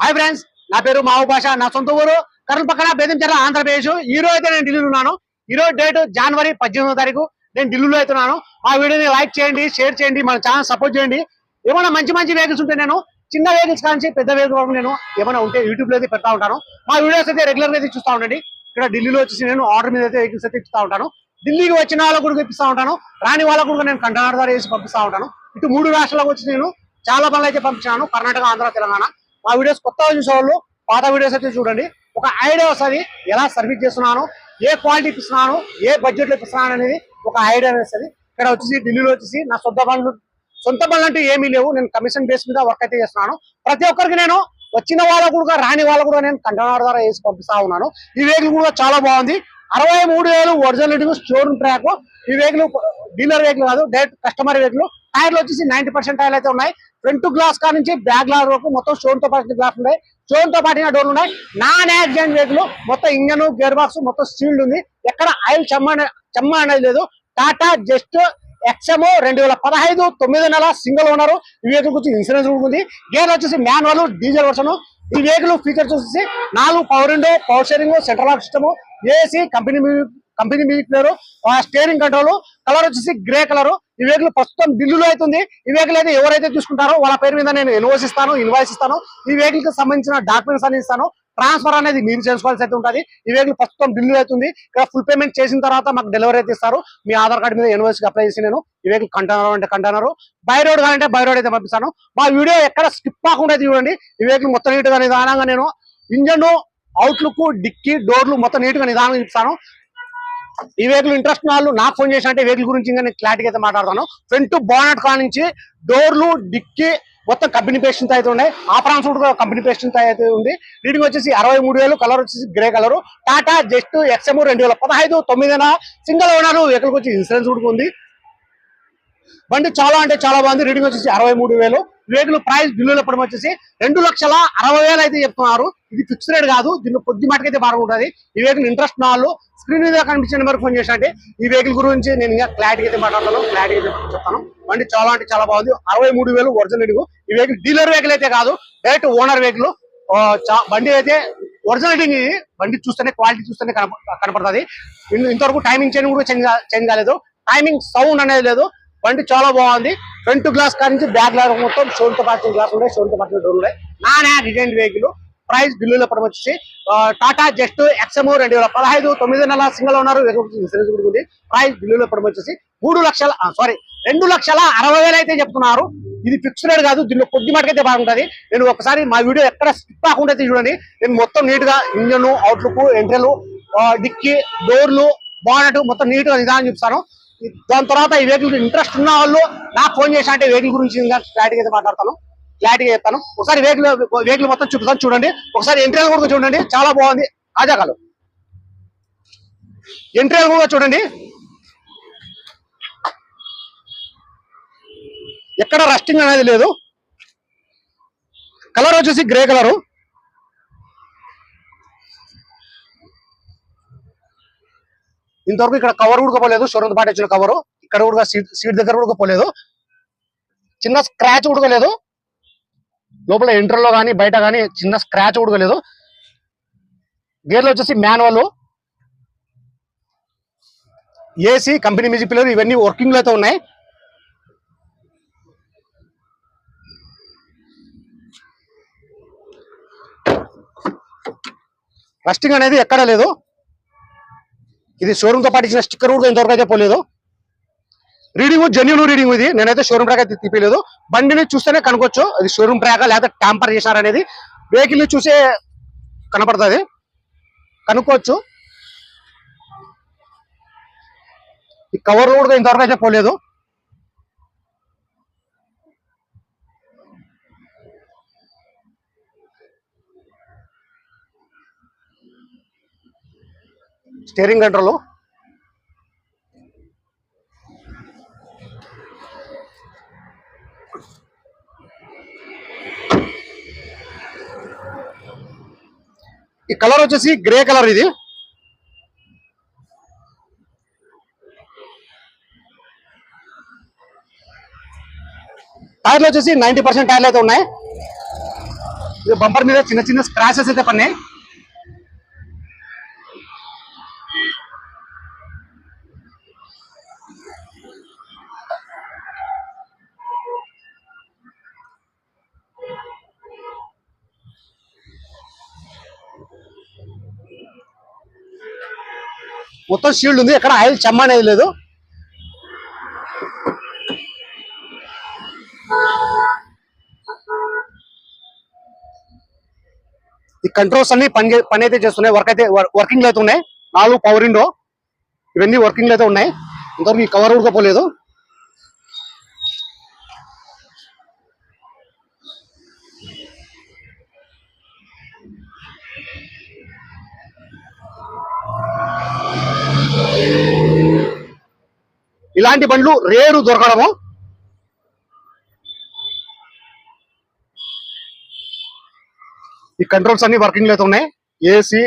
Hi friends నా పేరు మావు భాష నా సొంత ఊరు. కర్నూలు పక్కన బేదంచెర్ల ఆంధ్రప్రదేశ్. ఈ రోజు అయితే నేను ఢిల్లీలో ఉన్నాను. ఈ రోజు డేట్ జనవరి పద్దెనిమిదో తారీఖు. నేను ఢిల్లీలో అయితే ఉన్నాను. మా వీడియోని లైక్ చేయండి షేర్ చేయండి మన ఛానల్ సపోర్ట్ చేయండి. ఏమైనా మంచి మంచి వెహికల్స్ ఉంటే నేను చిన్న వెహికల్స్ కానించి పెద్ద వెహికల్ వరకు నేను ఏమైనా ఉంటే యూట్యూబ్లో అయితే పెడతా ఉంటాను. మా వీడియోస్ అయితే రెగ్యులర్గా అయితే చూస్తూ ఉండండి. ఇక్కడ ఢిల్లీలో వచ్చేసి నేను ఆర్డర్ మీద అయితే వెహికల్స్ అయితే ఇస్తూ ఉంటాను. ఢిల్లీకి వచ్చిన వాళ్ళకు కూడా ఇప్పిస్తూ ఉంటాను. రాని వాళ్ళకు కూడా నేను కంటైనర్ ద్వారా వేసి పంపిస్తూ ఉంటాను. ఇటు మూడు రాష్ట్రాలకు వచ్చి నేను చాలా పనులు అయితే పంపించాను కర్ణాటక ఆంధ్ర తెలంగాణ. మా వీడియోస్ కొత్తగా చూసేవాళ్ళు పాత వీడియోస్ అయితే చూడండి. ఒక ఐడియా వస్తుంది ఎలా సర్వీస్ చేస్తున్నాను ఏ క్వాలిటీ ఇస్తున్నాను ఏ బడ్జెట్లో ఇస్తున్నాను అనేది ఒక ఐడియా వస్తుంది. ఇక్కడ వచ్చేసి ఢిల్లీలో వచ్చేసి నా సొంత పనులు సొంత పనులు అంటూ ఏమీ లేవు. నేను కమిషన్ బేస్ మీద వర్క్ అయితే చేస్తున్నాను. ప్రతి ఒక్కరికి నేను వచ్చిన వాళ్ళకు కూడా రాని వాళ్ళకు కూడా నేను కంటైనర్ ద్వారా వేసి పంపిస్తా ఉన్నాను. ఈ వెహికల్ కూడా చాలా బాగుంది. అరవై మూడు వేలు ఒరిజినల్ షోరూమ్ ట్రాక్ ఈ వెహికల్ డీలర్ వెహికల్ కాదు డైరెక్ట్ కస్టమర్ వెహికల్ టైర్లు వచ్చేసి నైన్టీ పర్సెంట్ టైర్లు అయితే ఉన్నాయి. ఫ్రంట్ గ్లాస్ కా నుంచి బ్యాక్ గ్లాస్ వరకు మొత్తం స్టోన్తో పాటు గ్లాస్ ఉన్నాయి. స్టోన్తో పాటిన డోర్లు ఉన్నాయి. నాన్ యాక్సిడెంట్ వెహికల్ మొత్తం ఇంజన్ గేర్ బాక్స్ మొత్తం స్టీల్డ్ ఉంది. ఎక్కడ ఆయిల్ చెమ్మ చెమ్మ అనేది లేదు. టాటా జస్ట్ ఎక్స్ఎమ్ రెండు వేల పదహైదు తొమ్మిది నెల సింగిల్ ఓనర్ ఈ వెహికల్ గురించి ఇన్సూరెన్స్ ఉంది. గేర్ వచ్చేసి మాన్యువల్ డీజిల్ వర్షన్ ఈ వెహికల్ ఫీచర్స్ వచ్చేసి నాలుగు power window power steering central off system AC company company music player steering control colour వచ్చేసి గ్రే కలర్ ఈ వెహికల్ ప్రస్తుతం ఢిల్లీలో అవుతుంది ఈ వెహికల్ అయితే ఎవరైతే తీసుకుంటారో వాళ్ళ పేరు మీద నేను ఇన్వాయిస్ ఇస్తాను ఇన్వాయిస్ ఇస్తాను. ఈ వెహికల్కి సంబంధించిన డాక్యుమెంట్స్ అన్ని ఇస్తాను. ట్రాన్స్ఫర్ అనేది మీరు చేసుకోవాల్సి అయితే ఉంటుంది. ఈ వెహికల్ ప్రస్తుతం ఢిల్లీలో అవుతుంది. ఇక్కడ ఫుల్ పేమెంట్ చేసిన తర్వాత మాకు డెలివరీ అయితే ఇస్తారు. మీ ఆధార్ కార్డు మీద ఇన్వాయిస్ అప్లై చేసి నేను ఈ వెహికల్ కంటైనర్ అంటే కంటైనర్ బై రోడ్ కావాలంటే బై రోడ్ అయితే పంపిస్తాను. మా వీడియో ఎక్కడ స్కిప్ కాకుండా అయితే చూడండి. ఈ వెహికల్ మొత్తం నీట్గా నిదానంగా నేను ఇంజన్ అవుట్లుక్ డిక్కీ డోర్లు మొత్తం నీట్గా నిదానంగా ఇస్తాను ఈ వెహికల్ ఇంట్రెస్ట్ వాళ్ళు నాకు ఫోన్ చేసిన అంటే వెహికల్ గురించి ఇంకా నేను క్లారిటీ అయితే మాట్లాడతాను. ఫ్రంట్ బోనట్ కా నుంచి డోర్లు డిక్కీ మొత్తం కంపెనీ పేస్టింగ్ అయితే ఉన్నాయి. ఆ ప్రాన్స్ కూడా కంపెనీ పేస్టింగ్ అయితే ఉంది. రీడింగ్ వచ్చేసి అరవై మూడు వేలు కలర్ వచ్చేసి grey colour Tata Zest XM రెండు వేల పదహైదు తొమ్మిదిన సింగిల్ ఓనర్ వెహికల్ వచ్చి ఇన్సూరెన్స్ కూడా ఉంది. బండి చాలా అంటే చాలా బాగుంది. రీడింగ్ వచ్చేసి అరవై మూడు వేలు. వెహికల్ ప్రైస్ బిల్లుల పడి వచ్చేసి రెండు లక్షల అరవై వేలు అయితే చెప్తున్నారు. ఇది ఫిక్స్ రేట్ కాదు దీన్ని కొద్ది మటుకైతే బాగుంటుంది ఈ వెహికల్ ఇంట్రెస్ట్ ఉన్న వాళ్ళు స్క్రీన్ మీద కనిపించిన నెంబర్ ఫోన్ చేసినట్టే ఈ వెహికల్ గురించి నేను ఇంకా క్లారిటీ అయితే మాట్లాడతాను క్లారిటీ అయితే చెప్తాను. బండి చాలా అంటే చాలా బాగుంది. అరవై మూడు వేలు ఒరిజినల్ ఈ వెహికల్ డీలర్ వెహికల్ అయితే కాదు డైరెక్ట్ ఓనర్ వెహికల్ బండి అయితే ఒరిజినల్ బండి చూస్తేనే క్వాలిటీ చూస్తేనే కనపడుతుంది. ఇంతవరకు టైమింగ్ చేంజ్ కూడా చేంజ్ చేంజ్ కాలేదు. టైమింగ్ సౌండ్ అనేది లేదు. బండి చాలా బాగుంది. ఫ్రంట్ గ్లాస్ కాడి నుంచి బ్యాక్ గ్లాస్ మొత్తం షోన్ పాటు గ్లాస్ ఉన్నాయి షోన్ పాటు డోర్ ఉన్నాయి. నానే డిజైన్ వెహికల్ ప్రైస్ బిల్లులో పడం వచ్చేసి టాటా జస్ట్ ఎక్స్ఎం రెండు వేల పదహైదు తొమ్మిది నెలల సింగల్ ఓనర్ ఇన్సూరెన్స్ కూడా ఉంది. ప్రైస్ బిల్లులో పడం వచ్చేసి మూడు లక్షల సారీ రెండు లక్షల అరవై వేలు అయితే చెప్తున్నారు. ఇది ఫిక్స్డ్ కాదు దీనిలో కొద్ది మటుకైతే బాగుంటుంది. నేను ఒకసారి మా వీడియో ఎక్కడ స్కిప్ కాకుండా చూడండి. నేను మొత్తం నీట్గా ఇంజన్ అవుట్లుక్ ఎంట్రలు డిక్కీ డోర్లు బానట్ మొత్తం నీట్గా నిదానం చూపిస్తాను. దాని తర్వాత ఈ వెహికల్ ఇంట్రెస్ట్ ఉన్న వాళ్ళు నాకు ఫోన్ చేసి అంటే వెహికల్ గురించి క్లారిటీగా అయితే మాట్లాడతాను క్లారిటీగా చెప్తాను. ఒకసారి వెహికల్ వెహికల్ మొత్తం చూపిస్తాను చూడండి. ఒకసారి ఎంట్రీలు కూడా చూడండి. చాలా బాగుంది. ఆజాకాలు ఎంట్రీలు కూడా చూడండి. ఎక్కడ రస్టింగ్ అనేది లేదు. కలర్ వచ్చేసి గ్రే కలరు ఇంతవరకు ఇక్కడ కవర్ కూడా పోలేదు. షోరూమ్ పాటు వచ్చిన కవర్ ఇక్కడ కూడా సీట్ సీట్ దగ్గర కూడా పోలేదు. చిన్న స్క్రాచ్ కూడా లేదు లోపల ఇంటర్లో కానీ బయట కానీ చిన్న స్క్రాచ్ కూడా లేదు గేర్లు వచ్చేసి manual AC company music player ఇవన్నీ వర్కింగ్లో అయితే ఉన్నాయి. రస్టింగ్ అనేది ఎక్కడా లేదు. ఇది షోరూమ్తో పాటు ఇచ్చిన స్టిక్కర్ కూడా ఇంతవరకు అయితే పోలేదు. రీడింగ్ జెన్యున్ రీడింగ్ ఇది. నేనైతే షోరూమ్ ట్రాక్ అయితే తిప్పలేదు బండిని చూస్తేనే కనుకోవచ్చు అది షోరూమ్ ట్రాక్ లేకపోతే ట్యాంపర్ చేశారనేది వెహికల్ని చూసే కనపడుతుంది. కనుక్కోవచ్చు. ఈ కవర్ కూడా ఇంతవరకు అయితే పోలేదు. Steering control. ఈ కలర్ వచ్చేసి గ్రే కలర్ ఇది. టైర్లు వచ్చేసి నైన్టీ పర్సెంట్ టైర్లు అయితే ఉన్నాయి. ఇది బంపర్ మీద చిన్న చిన్న స్క్రాచెస్ అయితే పన్నాయి మొత్తం షీల్డ్ ఉంది. ఎక్కడ ఆయిల్ చెమ్మ అనేది లేదు. ఈ కంట్రోల్స్ అన్ని పని పని అయితే చేస్తున్నాయి. వర్క్ అయితే వర్కింగ్ అయితే ఉన్నాయి. నాలుగు పవర్ విండో ఇవన్నీ వర్కింగ్ అయితే ఉన్నాయి. ఇంతవరకు ఈ కవర్ ఉడకపోలేదు ఇలాంటి బండ్లు రేరు దొరకడము. ఈ కంట్రోల్స్ అన్ని వర్కింగ్ అయితే ఉన్నాయి. ఏసీ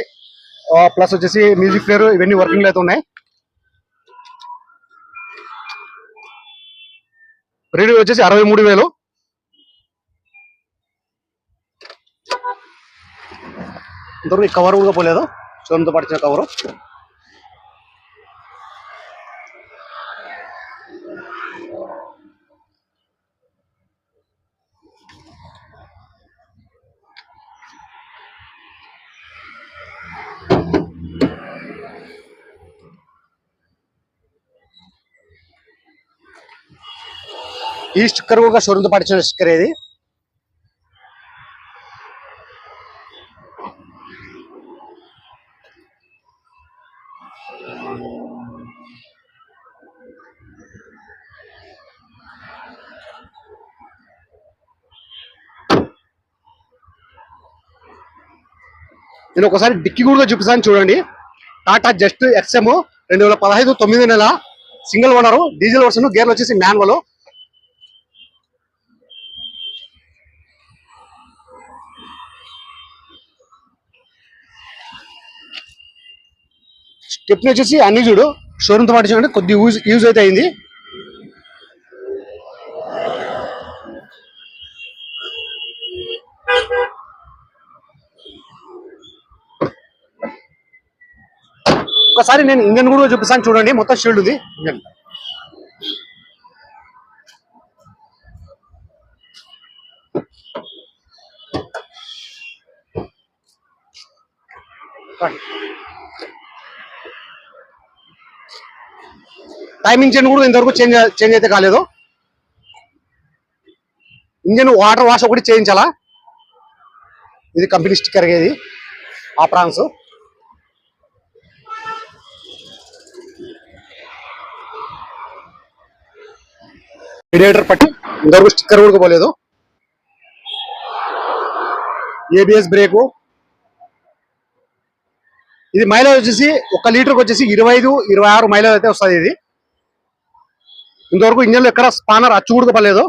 ప్లస్ వచ్చేసి మ్యూజిక్ ప్లేయర్ ఇవన్నీ వర్కింగ్ అయితే ఉన్నాయి. రేడియో వచ్చేసి అరవై మూడు వేలు. ఇంతవరకు ఈ కవర్ కూడా పోలేదు? చూడంతో పడిచిన కవరు ఈ స్టిక్కర్ కూడా షోరూమ్తో పడిచిన స్టిక్కర్ ఇది నేను ఒకసారి డిక్కి కూడా చూపిస్తాను చూడండి. టాటా జస్ట్ ఎక్స్ఎమ్ రెండు వేల పదహైదు తొమ్మిది నెల సింగిల్ ఓనర్ డీజిల్ వర్షన్ గేర్లు వచ్చేసి మాన్యువల్. స్టెప్ని వచ్చేసి అన్ని చూడు. షోరూమ్తో పాటు చూడండి కొద్ది యూజ్ యూజ్ అయితే అయింది. ఒకసారి నేను ఇంజన్ కూడా చూపిస్తాను. చూడండి మొత్తం షీల్డ్ ఉంది. ఇంజన్. టైమింగ్ ఇంజన్ కూడా ఇంతవరకు చేంజ్ చేంజ్ అయితే కాలేదు. ఇంజన్ వాటర్ వాష్ ఒకటి చేయించాలా? ఇది కంపెనీ స్టిక్కర్ ఇది. ఆ ప్రాన్స్. రేడియేటర్ పట్టి ఇంతవరకు స్టిక్కర్ కూడా పోలేదు. ఏబిఎస్ బ్రేకు ఇది మైలేజ్ వచ్చేసి ఒక లీటర్కి వచ్చేసి ఇరవై ఐదు ఇరవై ఆరు మైలేజ్ అయితే వస్తుంది ఇది. ఇంతవరకు ఇంజన్లో ఎక్కడ స్పానర్ అచ్చు కూడా పడలేదు.